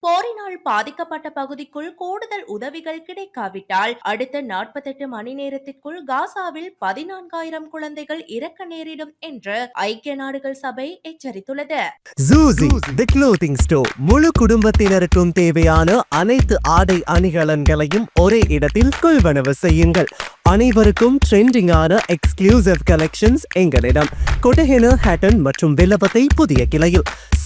போரினால் பாதிக்கப்பட்ட பகுதிக்குள் கூடுதல் உதவிகள் கிடைக்காவிட்டால் அடுத்த நாற்பத்தெட்டு மணி நேரத்திற்குள் காசாவில் பதினான்காயிரம் குழந்தைகள் இறக்க நேரிடும் என்று ஐக்கிய நாடுகள் சபை எச்சரித்துள்ளது. முழு குடும்பத்தினருக்கும் தேவையான அனைத்து ஆடை அணிகலன்களையும் ஒரே இடத்தில் கொள்வனவு செய்யுங்கள். அனைவருக்கும் ட்ரெண்டிங்கான எக்ஸ்க்ளூசிவ் கலெக்ஷன்ஸ் எங்களிடம். கொட்டஹென ஹேட்டன் மற்றும் வில்லபத்தை புதிய கிளையில்.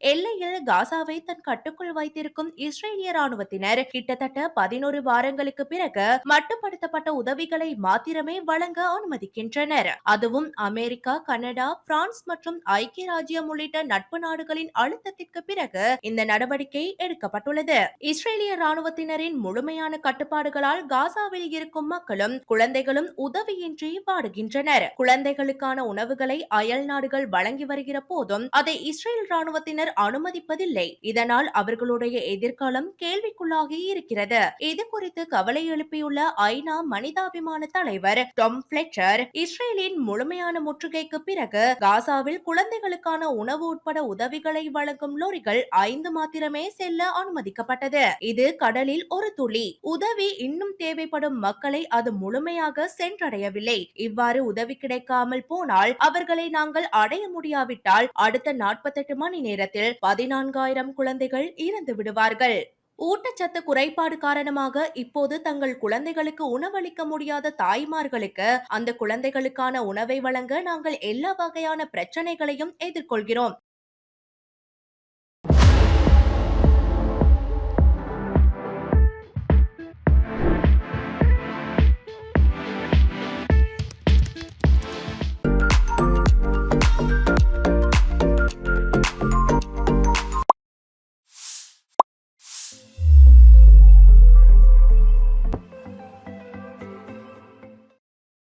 எல்லையில் காசாவை தன் கட்டுக்குள் வைத்திருக்கும் இஸ்ரேலிய ராணுவத்தினர் கிட்டத்தட்ட பதினோரு வாரங்களுக்கு பிறகு மட்டுப்படுத்தப்பட்ட உதவிகளை மாத்திரமே வழங்க அனுமதிக்கின்றனர். அதுவும் அமெரிக்கா கனடா பிரான்ஸ் மற்றும் ஐக்கிய ராஜ்யம் உள்ளிட்ட நட்பு நாடுகளின் அழுத்தத்திற்கு பிறகு இந்த நடவடிக்கை எடுக்கப்பட்டுள்ளது. இஸ்ரேலிய ராணுவத்தினரின் முழுமையான கட்டுப்பாடுகளால் காசாவில் இருக்கும் மக்களும் குழந்தைகளும் உதவியின்றி வாடுகின்றனர். குழந்தைகளுக்கான உணவுகளை அயல் நாடுகள் வழங்கி வருகிற போதும் அதை இஸ்ரேல் ராணுவத்தினர் அனுமதிப்பதில்லை. இதனால் அவர்களுடைய எதிர்காலம் கேள்விக்குள்ளாகி இருக்கிறது. இது குறித்து கவலை எழுப்பியுள்ள ஐநா மனிதாபிமான தலைவர் டொம் பிளெச்சர் இஸ்ரேலின் முழுமையான முற்றுகைக்கு பிறகு காசாவில் குழந்தைகளுக்கான உணவு உட்பட உதவிகளை வழங்கும் லோரிகள் ஐந்து மாத்திரமே செல்ல அனுமதிக்கப்பட்டது. இது கடலில் ஒரு துளி. உதவி இன்னும் தேவைப்படும் மக்களை அது முழுமையாக சென்றடையவில்லை. இவ்வாறு உதவி கிடைக்காமல் போனால் அவர்களை நாங்கள் அடைய முடியாவிட்டால் அடுத்த நாற்பத்தெட்டு மணி நேரத்தில் பதினான்காயிரம் குழந்தைகள் இறந்து விடுவார்கள். ஊட்டச்சத்து குறைபாடு காரணமாக இப்போது தங்கள் குழந்தைகளுக்கு உணவளிக்க முடியாத தாய்மார்களுக்கு அந்த குழந்தைகளுக்கான உணவை வழங்க நாங்கள் எல்லா வகையான பிரச்சனைகளையும் எதிர்கொள்கிறோம்.